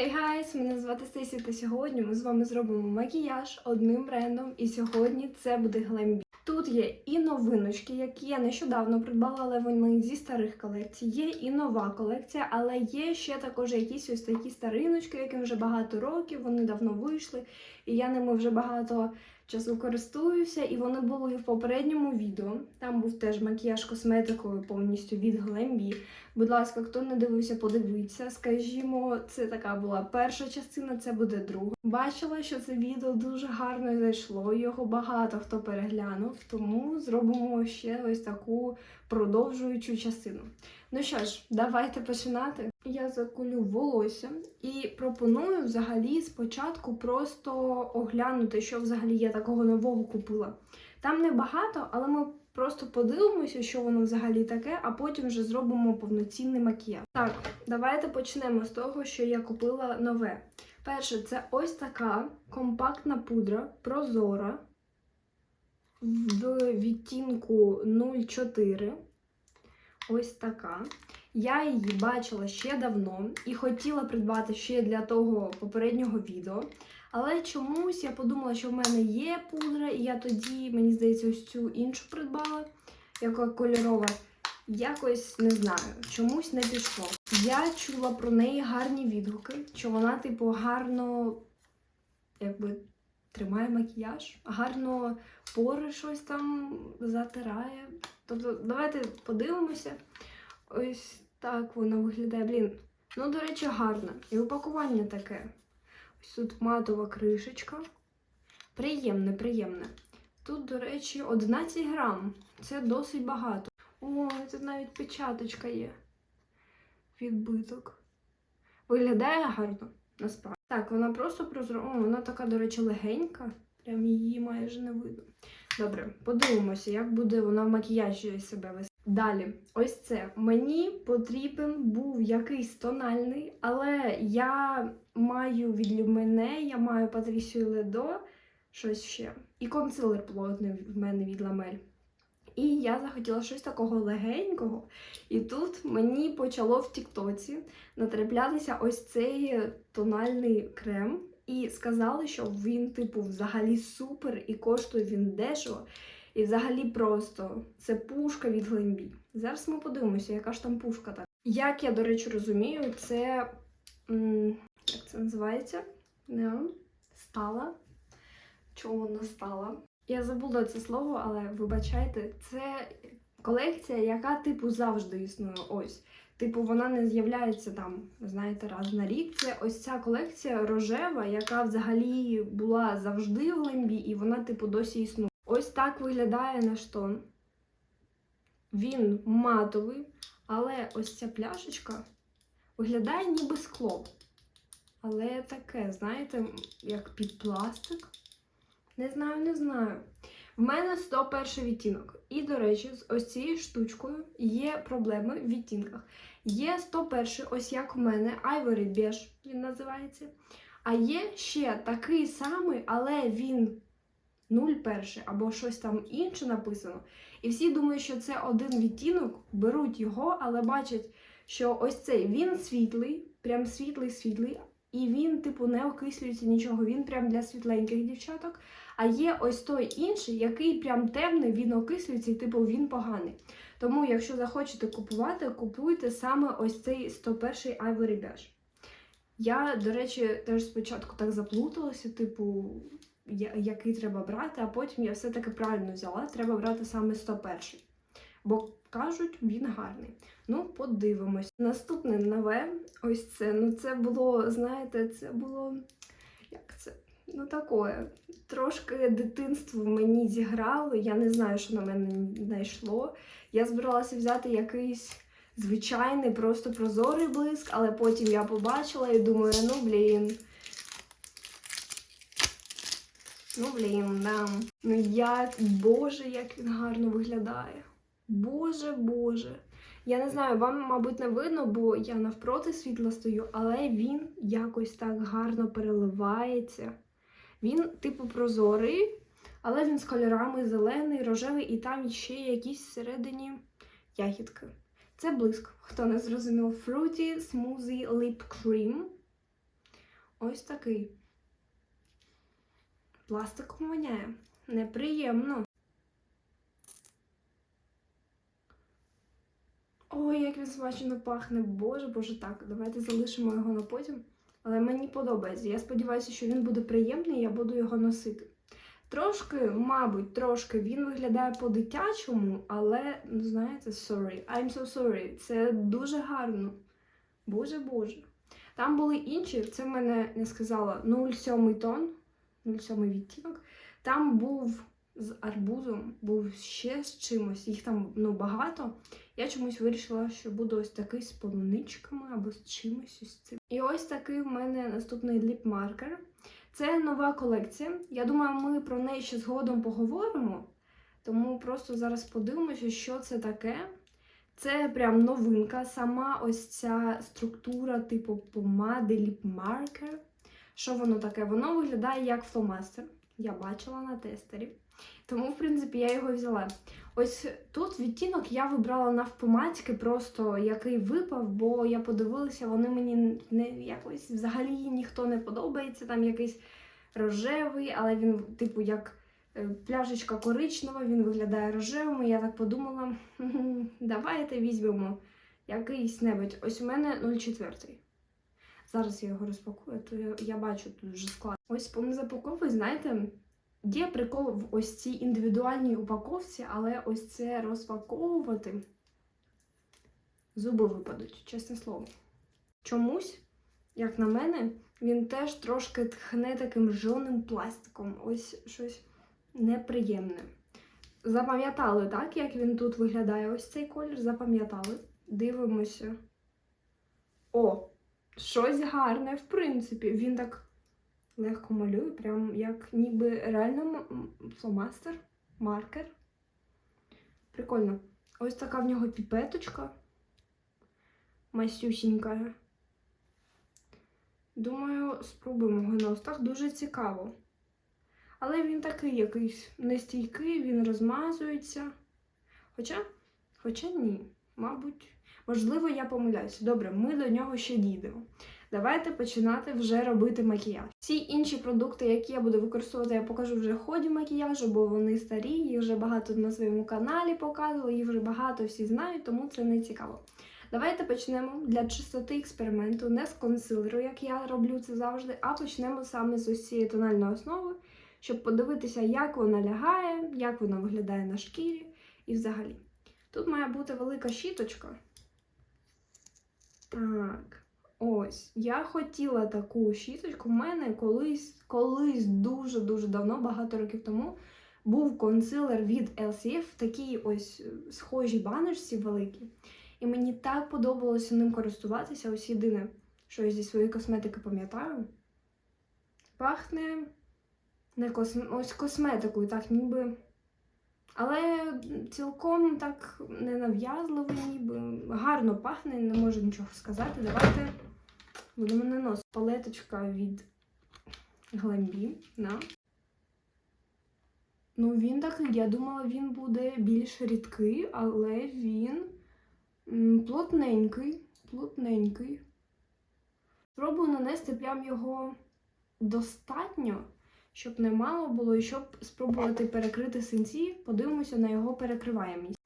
Хей гайс, мене звати Стесі, та сьогодні ми з вами зробимо макіяж одним брендом, і сьогодні це буде Glambi. Тут є і новиночки, які я нещодавно придбала, але вони зі старих колекцій. Є і нова колекція, але є ще також якісь ось такі стариночки, яким вже багато років, вони давно вийшли, і я ними вже багато часу користуюся, і вони були в попередньому відео. Там був теж макіяж косметикою повністю від Glambi. Будь ласка, хто не дивився, подивіться. Скажімо, це така була перша частина, це буде друга. Бачила, що це відео дуже гарно зайшло. Його багато хто переглянув, тому зробимо ще ось таку продовжуючу частину. Ну що ж, давайте починати. Я закулю волосся і пропоную взагалі спочатку просто оглянути, що взагалі я такого нового купила. Там не багато, але ми просто подивимося, що воно взагалі таке, а потім вже зробимо повноцінний макіяж. Так, давайте почнемо з того, що я купила нове. Перше, це ось така компактна пудра, прозора в відтінку 04. Ось така. Я її бачила ще давно і хотіла придбати ще для того попереднього відео. Але чомусь я подумала, що в мене є пудра, і я тоді, мені здається, ось цю іншу придбала, яка кольорова. Якось не знаю, чомусь не пішло. Я чула про неї гарні відгуки, що вона, типу, гарно якби тримає макіяж, гарно пори щось там затирає. Тобто, давайте подивимося. Ось так воно виглядає. Блін, ну, до речі, гарно. І упакування таке. Ось тут матова кришечка. Приємне, приємне. Тут, до речі, 11 грам. Це досить багато. О, тут навіть печаточка є. Відбиток. Виглядає гарно, насправді. Так, вона просто прозора. О, вона така, до речі, легенька. Прям її майже не видно. Добре, подивимося, як буде вона в макіяжі себе вести. Далі, ось це. Мені потрібен був якийсь тональний, але я маю від Люмене, я маю Патрісію Ледо, щось ще. І консилер плотний в мене від Ламель. І я захотіла щось такого легенького. І тут мені почало в Тіктоці натраплятися ось цей тональний крем. І сказали, що він, типу, взагалі супер і коштує він дешево. І взагалі просто це пушка від Глембі. Зараз ми подивимося, яка ж там пушка так. Як я, до речі, розумію, це. Як це називається? Не, стала. Чому вона стала? Я забула це слово, але вибачайте, це колекція, яка, типу, завжди існує. Ось. Типу, вона не з'являється там, знаєте, раз на рік. Це ось ця колекція рожева, яка взагалі була завжди в Лембі, і вона, типу, досі існує. Ось так виглядає наш тон. Він матовий, але ось ця пляшечка виглядає ніби скло. Але таке, знаєте, як під пластик. Не знаю, не знаю. В мене 101 відтінок. І, до речі, з ось цією штучкою є проблеми в відтінках. Є 101, ось як в мене, Ivory Beige він називається. А є ще такий самий, але він 01 або щось там інше написано. І всі думають, що це один відтінок, беруть його, але бачать, що ось цей він світлий, прям світлий-світлий, і він, типу, не окислюється нічого. Він прям для світленьких дівчаток. А є ось той інший, який прям темний, він окислюється, і типу він поганий. Тому, якщо захочете купувати, купуйте саме ось цей 101 Ivory Beige. Я, до речі, теж спочатку так заплуталася, типу, який треба брати, а потім я все-таки правильно взяла, треба брати саме 101. Бо кажуть, він гарний. Ну, подивимось. Наступне нове, ось це. Ну, це було, знаєте, це було. Як це? Ну, таке. Трошки дитинство мені зіграло. Я не знаю, що на мене знайшло. Я збиралася взяти якийсь звичайний, просто прозорий блиск, але потім я побачила і думаю, ну блін. Ну, блін, да. Ну як, боже, як він гарно виглядає. Боже, боже. Я не знаю, вам, мабуть, не видно, бо я навпроти світла стою, але він якось так гарно переливається. Він, типу, прозорий, але він з кольорами зелений, рожевий, і там ще якісь всередині ягідки. Це блиск, хто не зрозумів, Fruity Smoothie Lip Cream. ось такий. Пластиком воняє. Неприємно. Ой, як він смачно пахне. Боже, боже, так. Давайте залишимо його на потім. Але мені подобається. Я сподіваюся, що він буде приємний, і я буду його носити. Трошки, мабуть, трошки він виглядає по-дитячому, але, ну, знаєте, sorry, I'm so sorry. Це дуже гарно. Боже Боже. Там були інші, це в мене не сказала 0,7 тон, 0,7 відтінок. Там був з арбузом, був ще з чимось, їх там ну, багато. Я чомусь вирішила, що буду ось такий з полуничками або з чимось ось цим. І ось такий в мене наступний ліп-маркер. Це нова колекція. Я думаю, ми про неї ще згодом поговоримо. Тому просто зараз подивимося, що це таке. Це прям новинка, сама ось ця структура, типу помади, ліп-маркер. Що воно таке? Воно виглядає як фломастер. Я бачила на тестері. Тому, в принципі, я його взяла. Ось тут відтінок я вибрала навпомацьки, просто який випав, бо я подивилася, вони мені не якось взагалі ніхто не подобається. Там якийсь рожевий, але він, типу, як е, пляшечка коричнева, він виглядає рожевим. і Я так подумала, давайте візьмемо якийсь небудь. Ось у мене 0,4. Зараз я його розпакую, то я, я бачу тут вже склад. Ось по запаковую, знаєте, є прикол в ось цій індивідуальній упаковці, але ось це розпаковувати зуби випадуть, чесне слово. Чомусь, як на мене, він теж трошки тхне таким жовним пластиком. Ось щось неприємне. Запам'ятали, так, як він тут виглядає? Ось цей колір, запам'ятали. Дивимося. О! Щось гарне, в принципі. Він так легко малює, прям як ніби реально фломастер, маркер. Прикольно. Ось така в нього піпеточка. Масюсінька. Думаю, спробуємо його на устах. Дуже цікаво. Але він такий якийсь нестійкий, він розмазується. Хоча, хоча ні, мабуть. Можливо, я помиляюся. Добре, ми до нього ще дійдемо. Давайте починати вже робити макіяж. Всі інші продукти, які я буду використовувати, я покажу вже ході макіяжу, бо вони старі, їх вже багато на своєму каналі показували, їх вже багато всі знають, тому це не цікаво. Давайте почнемо для чистоти експерименту, не з консилеру, як я роблю це завжди, а почнемо саме з ось цієї тональної основи, щоб подивитися, як вона лягає, як вона виглядає на шкірі і взагалі. Тут має бути велика щіточка. Так, ось. Я хотіла таку щіточку. У мене колись, колись дуже-дуже давно, багато років тому, був консилер від LCF, в такій ось е, схожій баночці великій. І мені так подобалося ним користуватися. Ось єдине, що я зі своєї косметики пам'ятаю. Пахне не косм... ось косметикою, так ніби. Але цілком так ненав'язливо, ніби гарно пахне, не можу нічого сказати. Давайте будемо наносити палеточка від Glambi. На. Ну, він такий, я думала, він буде більш рідкий, але він плотненький, плотненький. Спробую нанести прям його достатньо, щоб не мало було, і щоб спробувати перекрити синці, подивимося на його перекриваємість.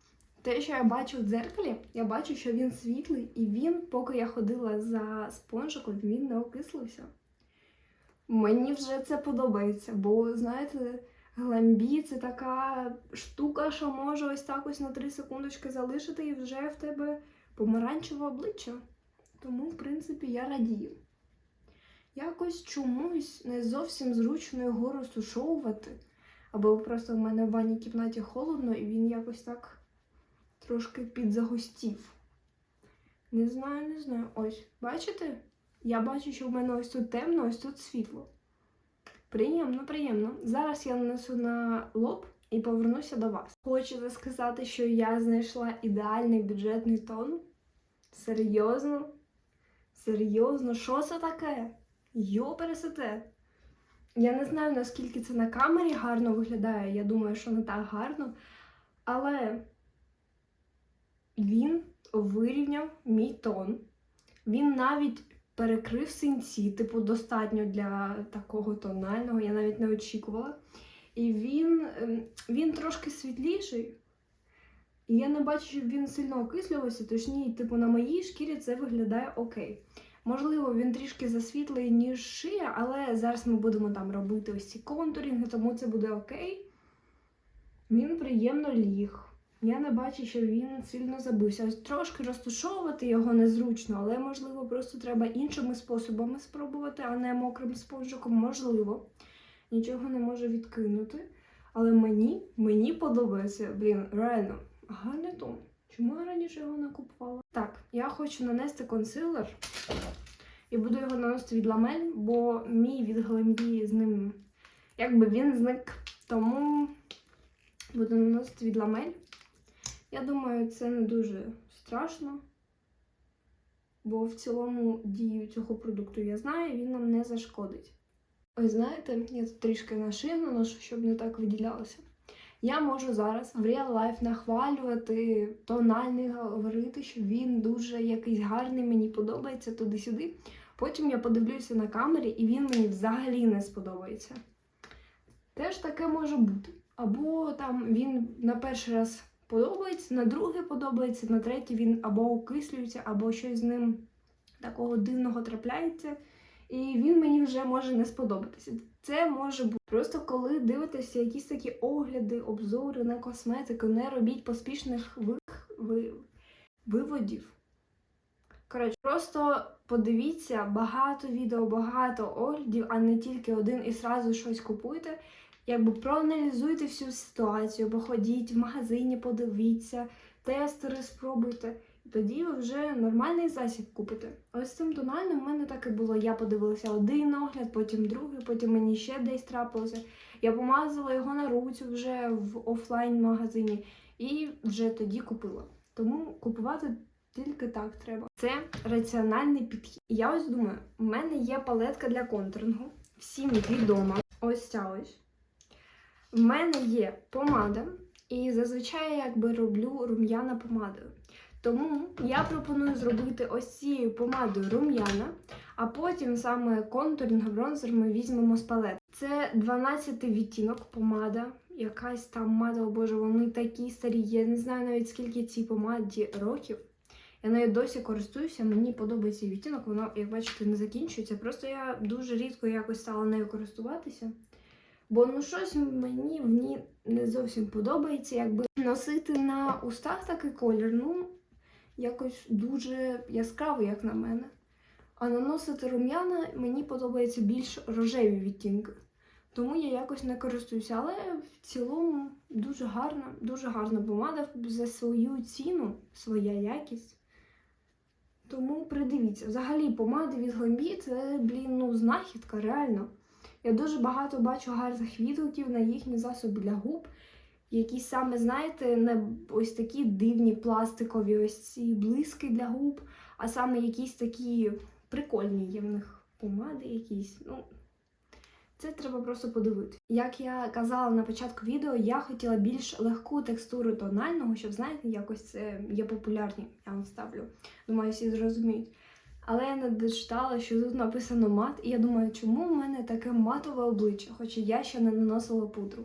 Те, що я бачу в дзеркалі, я бачу, що він світлий, і він, поки я ходила за спонжиком, він не окислився. Мені вже це подобається, бо, знаєте, гламбі це така штука, що може ось так ось на 3 секундочки залишити, і вже в тебе помаранчеве обличчя. Тому, в принципі, я радію. Якось чомусь не зовсім зручно його розтушовувати. Або просто в мене в ванній кімнаті холодно, і він якось так трошки підзагустів. Не знаю, не знаю. Ось, бачите? Я бачу, що в мене ось тут темно, ось тут світло. Приємно, приємно. Зараз я нанесу на лоб і повернуся до вас. Хочете сказати, що я знайшла ідеальний бюджетний тон? Серйозно? Серйозно, що це таке? Йо, пересете. Я не знаю, наскільки це на камері гарно виглядає. Я думаю, що не так гарно. Але він вирівняв мій тон. Він навіть перекрив синці, типу, достатньо для такого тонального, я навіть не очікувала. І він, ем, він трошки світліший. І я не бачу, щоб він сильно окислювався, тож типу, на моїй шкірі це виглядає окей. Можливо, він трішки засвітлий, ніж шия, але зараз ми будемо там робити ось ці контурінги, тому це буде окей. Він приємно ліг. Я не бачу, що він сильно забився. Ось трошки розтушовувати його незручно, але можливо просто треба іншими способами спробувати, а не мокрим спонжиком. Можливо. Нічого не можу відкинути. Але мені, мені подобається, блін, реально, гарний тон. Чому я раніше його не купувала? Так, я хочу нанести консилер і буду його наносити від ламель, бо мій від Глембі з ним, якби він зник. Тому буду наносити від ламель. Я думаю, це не дуже страшно, бо в цілому дію цього продукту я знаю, він нам не зашкодить. Ось знаєте, я тут трішки на шию наношу, щоб не так виділялося. Я можу зараз в real life нахвалювати тональний, говорити, що він дуже якийсь гарний, мені подобається туди-сюди. Потім я подивлюся на камері, і він мені взагалі не сподобається. Теж таке може бути. Або там він на перший раз подобається, на другий подобається, на третій він або окислюється, або щось з ним такого дивного трапляється. І він мені вже може не сподобатися. Це може бути просто коли дивитеся якісь такі огляди, обзори на косметику, не робіть поспішних ви... Ви... виводів. Коротше, просто подивіться багато відео, багато оглядів, а не тільки один і зразу щось купуйте. Якби проаналізуйте всю ситуацію, походіть в магазині, подивіться, тестери спробуйте. Тоді ви вже нормальний засіб купите. Ось цим тональним в мене так і було. Я подивилася один огляд, потім другий, потім мені ще десь трапилося. Я помазала його на руцю вже в офлайн-магазині і вже тоді купила. Тому купувати тільки так треба. Це раціональний підхід. Я ось думаю, у мене є палетка для контурингу. Всім відома. Ось ця ось. В мене є помада, і зазвичай я якби роблю рум'яна помадою. Тому я пропоную зробити ось цією помадою рум'яна, а потім саме контурінг бронзер ми візьмемо з палет. Це 12 відтінок помада, якась там мада, о боже, вони такі старі. Я не знаю навіть скільки цій помаді років. Я нею досі користуюся, мені подобається відтінок, воно, як бачите, не закінчується. Просто я дуже рідко якось стала нею користуватися. Бо ну щось мені в ній не зовсім подобається. Якби носити на устах такий колір, ну якось дуже яскравий, як на мене. А наносити рум'яна мені подобається більш рожеві відтінки. Тому я якось не користуюся. Але в цілому дуже гарна, дуже гарна помада за свою ціну, своя якість. Тому придивіться. Взагалі, помади від Глембі це, блін, ну, знахідка, реально. Я дуже багато бачу гарних відгуків на їхні засоби для губ, які саме, знаєте, не ось такі дивні пластикові ось ці блиски для губ, а саме якісь такі прикольні є в них помади якісь. Ну, це треба просто подивитися. Як я казала на початку відео, я хотіла більш легку текстуру тонального, щоб, знаєте, якось це є популярні. Я вам ставлю. Думаю, всі зрозуміють. Але я не дочитала, що тут написано мат, і я думаю, чому в мене таке матове обличчя, хоча я ще не наносила пудру.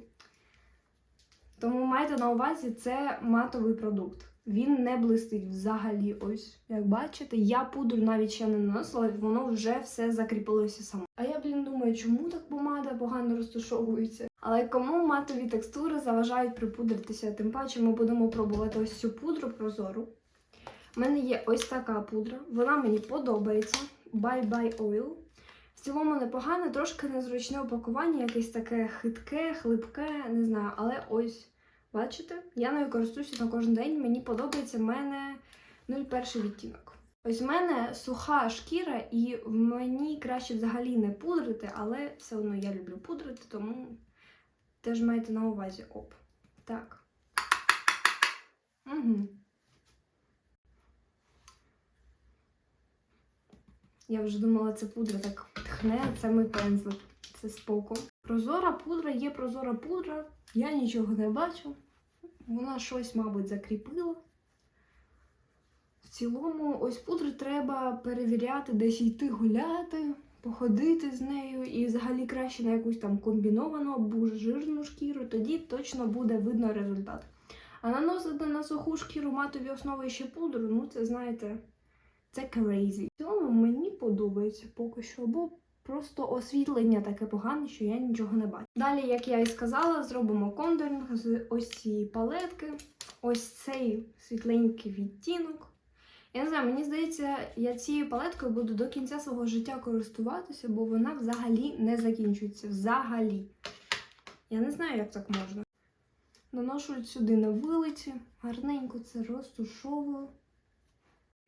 Тому майте на увазі, це матовий продукт. Він не блистить взагалі. Ось, як бачите, я пудру навіть ще не наносила, воно вже все закріпилося само. А я, блін, думаю, чому так помада погано розташовується? Але кому матові текстури заважають припудритися? Тим паче ми будемо пробувати ось цю пудру прозору. У мене є ось така пудра, вона мені подобається. Bye Bye Oil. В цілому непогане, трошки незручне упакування, якесь таке хитке, хлипке, не знаю, але ось, бачите, я нею користуюся на кожен день, мені подобається в мене 01 відтінок. Ось в мене суха шкіра, і мені краще взагалі не пудрити, але все одно я люблю пудрити, тому теж майте на увазі оп. Так. Угу. Я вже думала, це пудра так тхне, це мій пензлик. Це споку. Прозора пудра є прозора пудра. Я нічого не бачу. Вона щось, мабуть, закріпила. В цілому, ось пудри треба перевіряти, десь йти гуляти, походити з нею, і взагалі краще на якусь там комбіновану або жирну шкіру, тоді точно буде видно результат. А наносити на суху шкіру матові основи ще пудру, ну це знаєте, це crazy. В цілому мені подобається поки що, бо просто освітлення таке погане, що я нічого не бачу. Далі, як я і сказала, зробимо кондоринг з ось цієї палетки, ось цей світленький відтінок. Я не знаю, мені здається, я цією палеткою буду до кінця свого життя користуватися, бо вона взагалі не закінчується. Взагалі. Я не знаю, як так можна. Наношу сюди на вилиці, гарненько це розтушовую.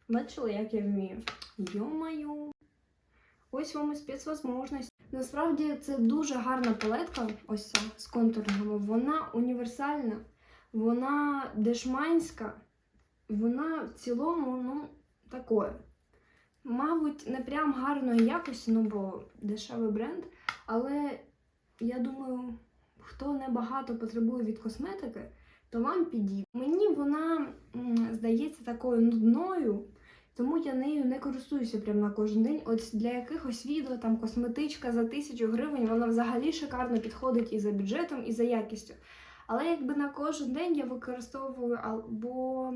Бачили, як я вмію? Йо-маю. Ось вам і спецвозможність. Насправді це дуже гарна палетка, ось ця з контурами. Вона універсальна, вона дешманська, вона в цілому, ну, такое. Мабуть, не прям гарної якості, ну бо дешевий бренд. Але я думаю, хто не багато потребує від косметики, то вам підійде. Мені вона здається такою нудною. Тому я нею не користуюся прям на кожен день. От для якихось відео, там косметичка за тисячу гривень, вона взагалі шикарно підходить і за бюджетом, і за якістю. Але якби на кожен день я використовую або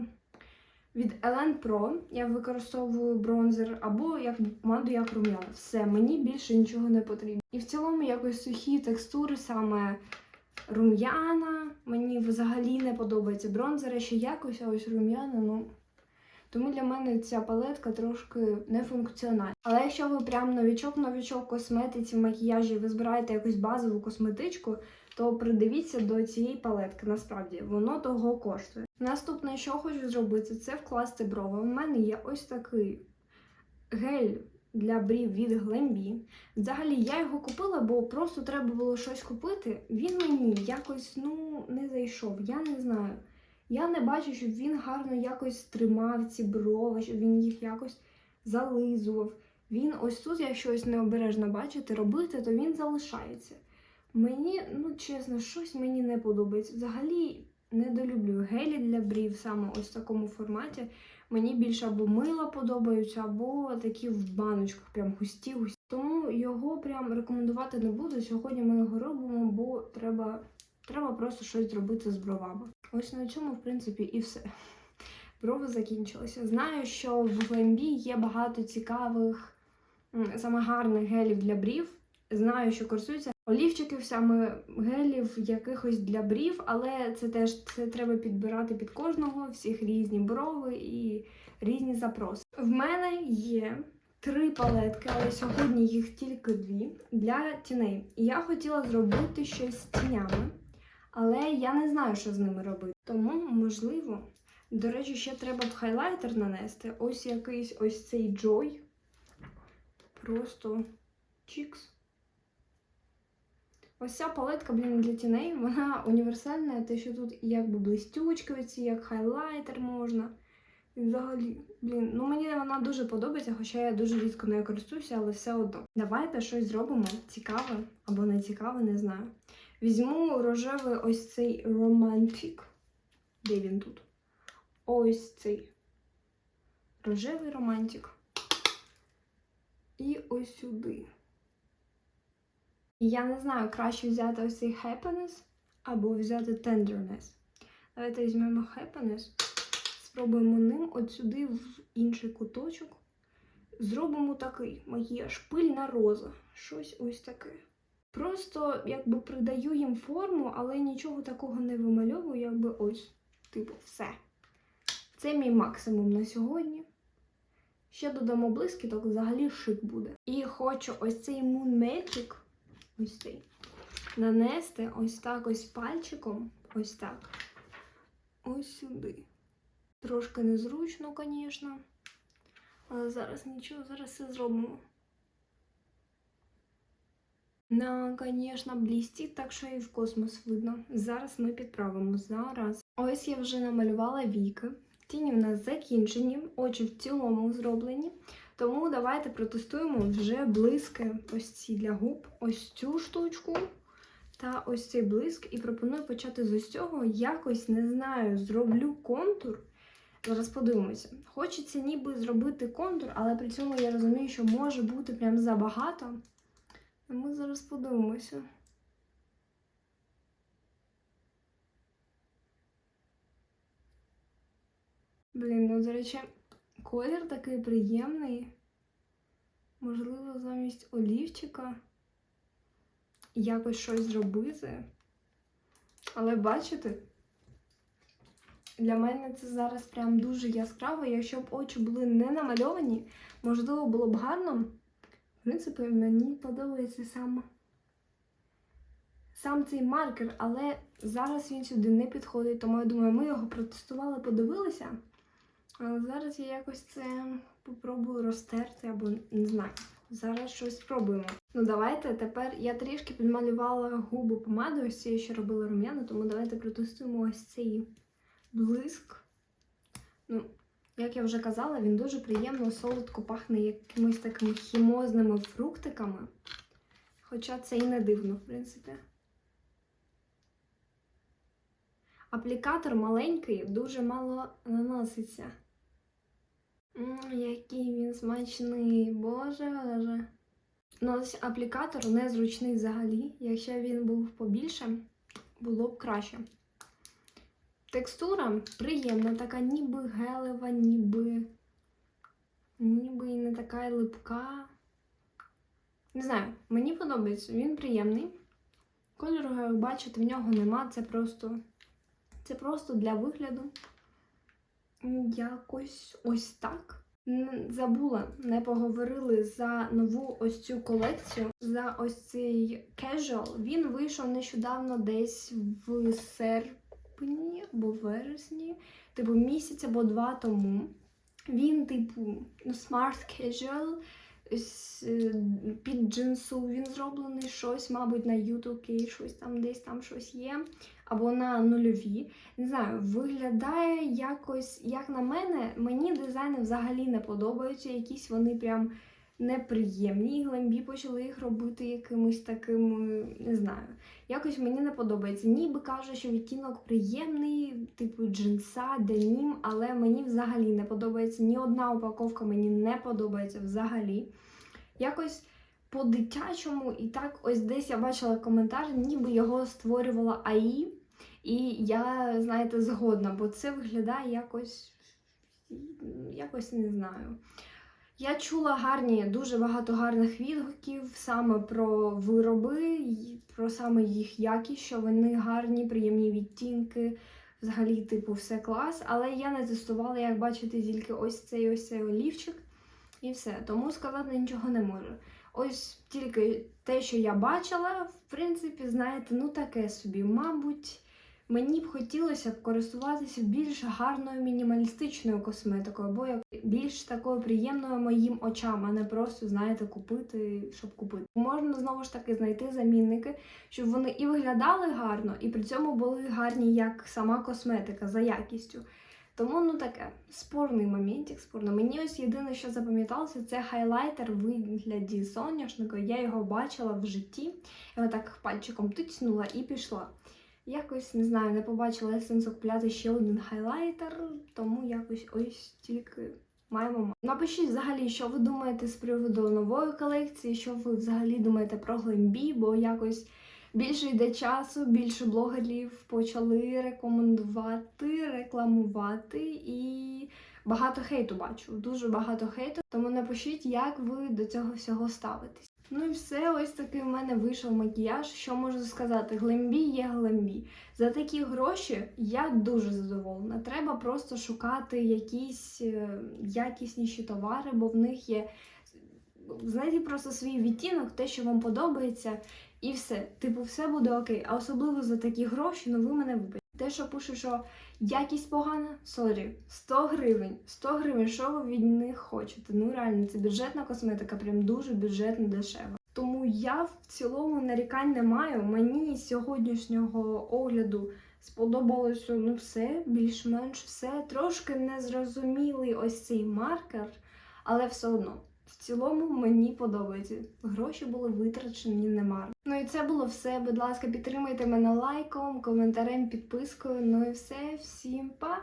від Elen Pro я використовую бронзер, або як помаду як рум'яна. Все, мені більше нічого не потрібно. І в цілому якось сухі текстури, саме рум'яна. Мені взагалі не подобається бронзери, ще якось, а ось рум'яна, ну. Тому для мене ця палетка трошки нефункціональна. Але якщо ви прям новічок-новічок косметиці, в макіяжі, ви збираєте якусь базову косметичку, то придивіться до цієї палетки. Насправді воно того коштує. Наступне, що хочу зробити, це вкласти брови. У мене є ось такий гель для брів від Glambi. Взагалі я його купила, бо просто треба було щось купити. Він мені якось ну не зайшов. Я не знаю. Я не бачу, щоб він гарно якось тримав ці брови, щоб він їх якось зализував. Він ось тут, якщо ось необережно бачите, робити, то він залишається. Мені, ну чесно, щось мені не подобається. Взагалі недолюблю гелі для брів саме ось в такому форматі. Мені більше або мила подобаються, або такі в баночках, прям густі густі. Тому його прям рекомендувати не буду. Сьогодні ми його робимо, бо треба, треба просто щось зробити з бровами. Ось на цьому, в принципі, і все. Брови закінчилися. Знаю, що в Glambi є багато цікавих, саме гарних гелів для брів. Знаю, що користуються олівчиків, саме гелів якихось для брів, але це теж це треба підбирати під кожного, всіх різні брови і різні запроси. В мене є три палетки, але сьогодні їх тільки дві для тіней. І я хотіла зробити щось з тінями. Але я не знаю, що з ними робити. Тому, можливо, до речі, ще треба б хайлайтер нанести. Ось якийсь ось цей Joy. Просто чікс. Ось ця палетка, блін, для тіней, вона універсальна, те, що тут якби блистючки, як хайлайтер можна. І взагалі, блін, ну мені вона дуже подобається, хоча я дуже рідко нею користуюся, але все одно. Давайте щось зробимо цікаве або не цікаве, не знаю. Візьму рожевий ось цей романтик. Де він тут? Ось цей рожевий романтик. І ось сюди. Я не знаю, краще взяти ось цей happiness або взяти tenderness. Давайте візьмемо happiness, спробуємо ним от сюди в інший куточок. Зробимо такий макіяж пильна роза. Щось ось таке. Просто якби придаю їм форму, але нічого такого не вимальовую, якби ось, типу, все. Це мій максимум на сьогодні. Ще додамо блискіток, взагалі шик буде. І хочу ось цей Magic, ось цей, нанести ось так ось пальчиком, ось так. Ось сюди. Трошки незручно, звісно. Але зараз нічого, зараз все зробимо. На, звісно, блістить, так що і в космос видно. Зараз ми підправимо. Зараз. Ось я вже намалювала віки. Тіні в нас закінчені, очі в цілому зроблені. Тому давайте протестуємо вже блиски ось ці для губ, ось цю штучку та ось цей блиск. І пропоную почати з ось цього. Якось не знаю, зроблю контур. Зараз подивимося. Хочеться ніби зробити контур, але при цьому я розумію, що може бути прям забагато. І Ми зараз подивимося. Блін, ну, до речі, колір такий приємний. Можливо, замість олівчика якось щось зробити. Але бачите, для мене це зараз прям дуже яскраво. Якщо б очі були не намальовані, можливо, було б гарно. Принципі, мені подобається сам, сам цей маркер, але зараз він сюди не підходить, тому я думаю, ми його протестували, подивилися. Але зараз я якось це попробую розтерти або не знаю. Зараз щось спробуємо. Ну давайте тепер я трішки підмалювала губи помадою, ось цією, що робила рум'яна, тому давайте протестуємо ось цей блиск. Ну, як я вже казала, він дуже приємно солодко пахне якимось такими хімозними фруктиками. Хоча це і не дивно, в принципі. Аплікатор маленький, дуже мало наноситься. М, який він смачний, боже боже. Ну, ось аплікатор незручний взагалі. Якщо він був побільше, було б краще. Текстура приємна, така ніби гелева, ніби. Ніби і не така липка. Не знаю, мені подобається, він приємний. Кольору, як бачите, в нього нема, це просто. Це просто для вигляду. Якось ось так. Забула, не поговорили за нову ось цю колекцію. За ось цей casual. Він вийшов нещодавно десь в серпні або вересні, типу місяць або два тому. Він, типу, ну, smart casual. е, Під джинсу він зроблений щось, мабуть, на YouTube, щось там десь там щось є, або на нульові. Не знаю, виглядає якось, як на мене, мені дизайни взагалі не подобаються. Якісь вони прям неприємні. І Глембі почали їх робити якимось таким, е, не знаю. Якось мені не подобається. Ніби каже, що відтінок приємний, типу джинса, денім, але мені взагалі не подобається. Ні одна упаковка мені не подобається взагалі. Якось по-дитячому, і так ось десь я бачила коментар, ніби його створювала АІ. І я, знаєте, згодна, бо це виглядає якось, якось не знаю. Я чула гарні, дуже багато гарних відгуків саме про вироби, про саме їх якість, що вони гарні, приємні відтінки, взагалі, типу, все клас. Але я не тестувала, як бачите, тільки ось цей ось цей олівчик і все. Тому сказати нічого не можу. Ось тільки те, що я бачила, в принципі, знаєте, ну таке собі. Мабуть, мені б хотілося б користуватися більш гарною мінімалістичною косметикою, або більш такою приємною моїм очам, а не просто, знаєте, купити, щоб купити. Можна знову ж таки знайти замінники, щоб вони і виглядали гарно, і при цьому були гарні як сама косметика за якістю. Тому ну таке спорний моментик, спорно. Мені ось єдине, що запам'яталося, це хайлайтер в вигляді соняшника. Я його бачила в житті. Я отак пальчиком тицнула і пішла. Якось не знаю, не побачила сенсу купляти ще один хайлайтер, тому якось ось тільки маємо. Напишіть взагалі, що ви думаєте з приводу нової колекції, що ви взагалі думаєте про Глембі, бо якось більше йде часу, більше блогерів почали рекомендувати, рекламувати і багато хейту бачу. Дуже багато хейту. Тому напишіть, як ви до цього всього ставитесь. Ну і все, ось такий в мене вийшов макіяж. Що можу сказати? Глембі є глембі. За такі гроші я дуже задоволена. Треба просто шукати якісь е, якісніші товари, бо в них є. Знайдіть просто свій відтінок, те, що вам подобається, і все. Типу, все буде окей. А особливо за такі гроші, ну ви мене вибачте. Те, що пише, що якість погана, сорі, 100 гривень. 100 гривень, що ви від них хочете? Ну реально, це бюджетна косметика, прям дуже бюджетно дешева. Тому я в цілому нарікань не маю. Мені з сьогоднішнього огляду сподобалося ну все, більш-менш все. Трошки незрозумілий ось цей маркер, але все одно. В цілому мені подобається. Гроші були витрачені немарно. Ну і це було все. Будь ласка, підтримайте мене лайком, коментарем, підпискою. Ну і все. Всім па!